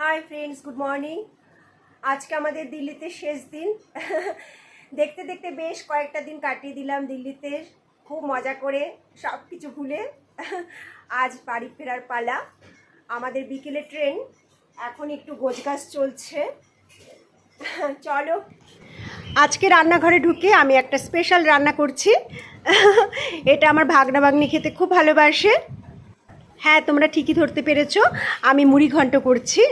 Hi friends good morning আজকে আমাদের দিল্লিতে শেষ দিন। দেখতে দেখতে বেশ কয়েকটা দিন কাটিয়ে দিলাম দিল্লিতে। খুব মজা করে সব কিছু ভুলে আজ বাড়ি ফেরার পালা। আমাদের বিকেলে ট্রেন। এখন একটু গোছগাছ চলছে। চলো। আজকে রান্নাঘরে ঢুকে আমি একটা স্পেশাল রান্না করছি। এটা আমার ভাগনা ভাগ্নি খেতে খুব ভালোবাসে। হ্যাঁ তোমরা ঠিকই ধরতে পেরেছ। আমি মুড়ি ঘন্ট করছি।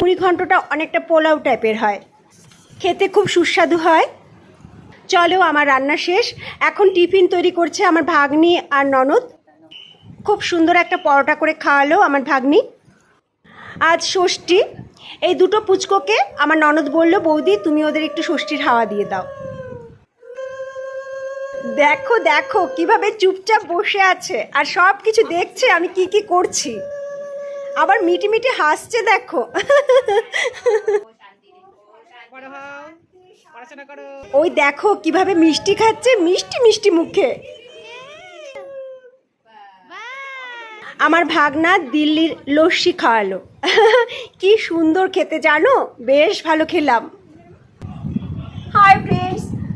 মুড়ি ঘন্টটা অনেকটা পোলাও টাইপের হয়। খেতে খুব সুস্বাদু হয়। চলো, আমার রান্না শেষ। এখন টিফিন তৈরি করছে আমার ভাগ্নি আর ননদ। খুব সুন্দর একটা পরোটা করে খাওয়ালো আমার ভাগ্নি। আজ ষষ্ঠী। এই দুটো পুচকোকে আমার ননদ বলল, বৌদি, তুমি ওদের একটু ষষ্ঠীর হাওয়া দিয়ে দাও। দেখো দেখো, কীভাবে চুপচাপ বসে আছে। আর সব কিছু দেখছে আমি কি কি করছি। আবার মিটি মিটি হাসছে, দেখো। ওই দেখো, কীভাবে মিষ্টি খাচ্ছে, মিষ্টি মিষ্টি মুখে। আমার ভাগনা দিল্লির লস্যি খাওয়ালো। কি সুন্দর খেতে, জানো? বেশ ভালো খেলাম।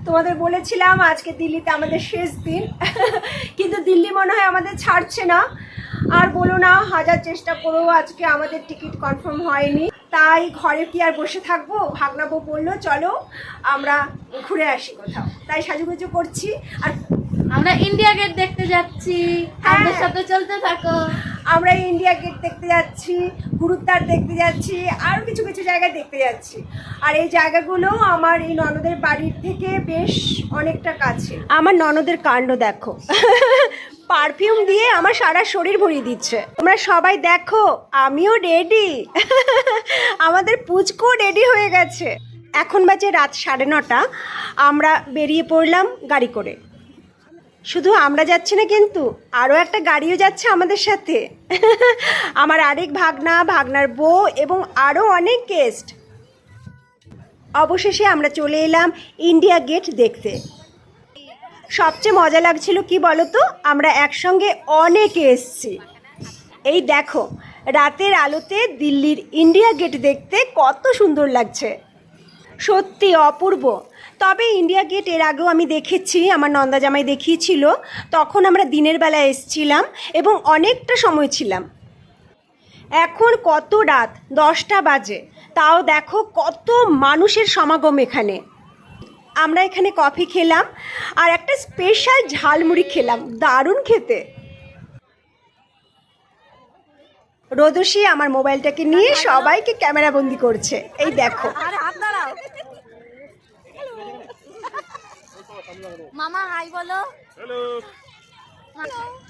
তোমাদের বলেছিলাম আজকে দিল্লিতে আমাদের শেষ দিন। কিন্তু দিল্লি মনে হয় আমাদের ছাড়ছে না। আর বলো না, হাজার চেষ্টা করেও আজকে আমাদের টিকিট কনফার্ম হয়নি। তাই ঘরে কি আর বসে থাকব? ভাগনাবো বলল, চলো, আমরা ঘুরে আসি কোথাও। তাই সাজুগুজু করছি। আর আমরা ইন্ডিয়া গেট দেখতে যাচ্ছি। হ্যাঁ। আমাদের সাথে চলতে থাকো। আমরা ইন্ডিয়া গেট দেখতে যাচ্ছি গুরুদ্বার দেখতে যাচ্ছি আরও কিছু কিছু জায়গা দেখতে যাচ্ছি। আর এই জায়গাগুলো আমার এই ননদের বাড়ির থেকে বেশ অনেকটা কাছে। আমার ননদের কাণ্ড দেখো। পারফিউম দিয়ে আমার সারা শরীর ভরিয়ে দিচ্ছে। তোমরা সবাই দেখো আমিও রেডি আমাদের পুচকো রেডি হয়ে গেছে। এখন বাজে রাত সাড়ে নটা। আমরা বেরিয়ে পড়লাম গাড়ি করে। শুধু আমরা যাচ্ছি না কিন্তু আরও একটা গাড়িও যাচ্ছে আমাদের সাথে। আমার আরেক ভাগনা, ভাগনার বউ এবং আরও অনেক গেস্ট অবশেষে আমরা চলে এলাম ইন্ডিয়া গেট দেখতে। সবচেয়ে মজা লাগছিল কি বলো তো আমরা একসঙ্গে অনেকে এসছি। এই দেখো, রাতের আলোতে দিল্লির ইন্ডিয়া গেট দেখতে কত সুন্দর লাগছে। সত্যি অপূর্ব। তবে ইন্ডিয়া গেটের আগেও আমি দেখেছি আমার নন্দা জামাই দেখিয়েছিল। তখন আমরা দিনের বেলা এসছিলাম এবং অনেকটা সময় ছিলাম। এখন কত রাত? দশটা বাজে। তাও দেখো কত মানুষের সমাগম এখানে। আমরা এখানে কফি খেলাম আর একটা স্পেশাল ঝালমুড়ি খেলাম। দারুণ খেতে। রোদসী আমার মোবাইলটাকে নিয়ে সবাইকে ক্যামেরা বন্দি করছে। এই দেখো। মামা হাই বলো। হ্যালো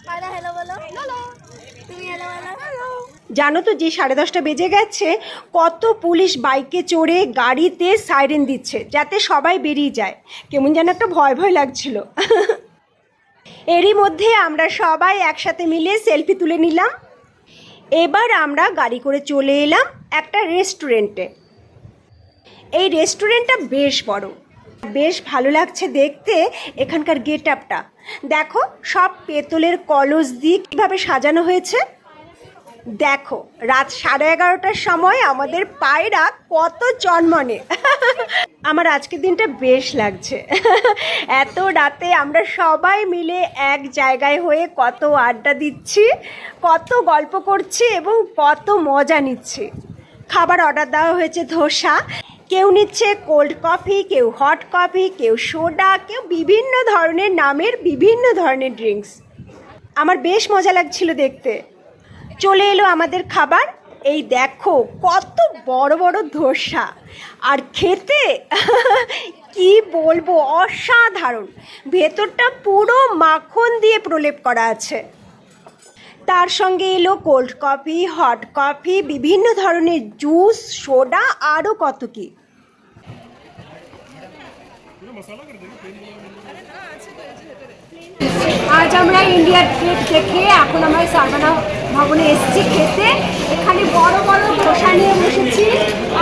পায়রা হ্যালো বলো। হ্যালো তুমি হ্যালো বলো। জানো তো যে সাড়ে দশটা বেজে গেছে কত পুলিশ বাইকে চড়ে গাড়িতে সাইরেন দিচ্ছে যাতে সবাই বেরিয়ে যায়। কেমন যেন একটা ভয় ভয় লাগছিল। এরই মধ্যে আমরা সবাই একসাথে মিলে সেলফি তুলে নিলাম। এবার আমরা গাড়ি করে চলে এলাম একটা রেস্টুরেন্টে এই রেস্টুরেন্টটা বেশ বড়। বেশ ভালো লাগছে দেখতে এখানকার গেট আপটা দেখো, সব পেতলের কলস দিয়ে কীভাবে সাজানো হয়েছে। দেখো, রাত সাড়ে এগারোটার সময় আমাদের পায়রা কত চনমনে আমার আজকের দিনটা বেশ লাগছে। এত রাতে আমরা সবাই মিলে এক জায়গায় হয়ে কত আড্ডা দিচ্ছি, কত গল্প করছি এবং কত মজা নিচ্ছি। খাবার অর্ডার দেওয়া হয়েছে ধোসা। কেউ নিচ্ছে কোল্ড কফি কেউ হট কফি কেউ সোডা কেউ বিভিন্ন ধরনের নামের বিভিন্ন ধরনের ড্রিঙ্কস আমার বেশ মজা লাগছিল দেখতে। চলে এলো আমাদের খাবার। এই দেখো, কত বড় বড় ধোসা। আর খেতে কি বলব, অসাধারণ। ভেতরটা পুরো মাখন দিয়ে প্রলেপ করা আছে। তার সঙ্গে এলো কোল্ড কফি হট কফি বিভিন্ন ধরনের জুস সোডা আরও কত কি। আজ আমরা ইন্ডিয়া গেট দেখে এখন আমরা সারবানা ভবনে এসেছি খেতে। এখানে বড় বড় ধোসা নিয়ে বসেছি।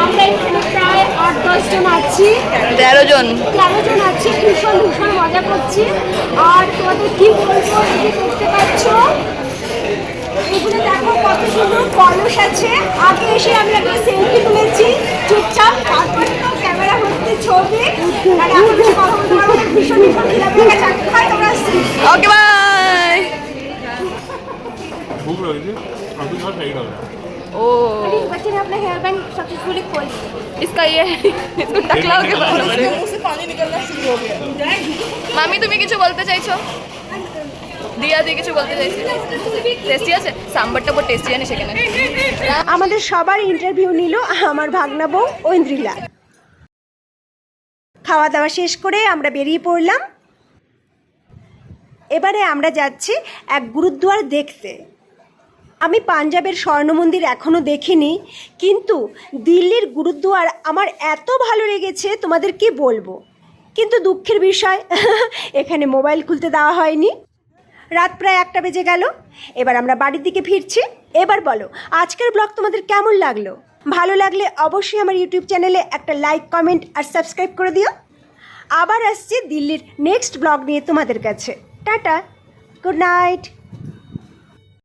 আমরা এখানে প্রায় আট দশজন আছি। তেরো জন। তেরো জন আছি ভীষণ ভীষণ মজা করছি। আর তোমাদের কি বলব যে দেখতে এগুলো দেখো কত সুন্দর কলস আছে। আগে এসে আমি একটা সেলফি তুলেছি। চুপচাপ তারপর ছবি আর এখন কিছু কথা বলতে পারবো না। ভীষণ ভীষণ খিদে পেয়ে গেছে খাই তোমরা ओके बाय भूख लगी थी अभी थोड़ा सही लग रहा है ओ बच्चे ने अपना हेयर बैंड सक्सेसफुली खोल दिया इसका ये इसको टकला हो गया মামি তুমি কিছু বলতে চাইছো দিয়া দিয়ে কিছু বলতে চাইছি টেস্টি আছে সাম্বারটা বহুত টেস্টি জানি সেখানে আমাদের সবার ইন্টারভিউ নিল আমার ভাগনা বউ ঐন্দ্রিলা খাওয়া দাওয়া শেষ করে আমরা বেরিয়ে পড়লাম। এবারে আমরা যাচ্ছি এক গুরুদ্বার দেখতে। আমি পাঞ্জাবের স্বর্ণ মন্দির এখনও দেখিনি, কিন্তু দিল্লির গুরুদ্বার আমার এত ভালো লেগেছে, তোমাদের কি বলব? কিন্তু দুঃখের বিষয়, এখানে মোবাইল খুলতে দেওয়া হয়নি। রাত প্রায় একটা বেজে গেল, এবার আমরা বাড়ির দিকে ফিরছি। এবার বলো, আজকের ব্লগ তোমাদের কেমন লাগল? ভালো লাগলে অবশ্যই আমার ইউটিউব চ্যানেলে একটা লাইক, কমেন্ট আর সাবস্ক্রাইব করে দিও। আবার আসছে দিল্লির নেক্সট ব্লগ নিয়ে তোমাদের কাছে। টাটা। Good night.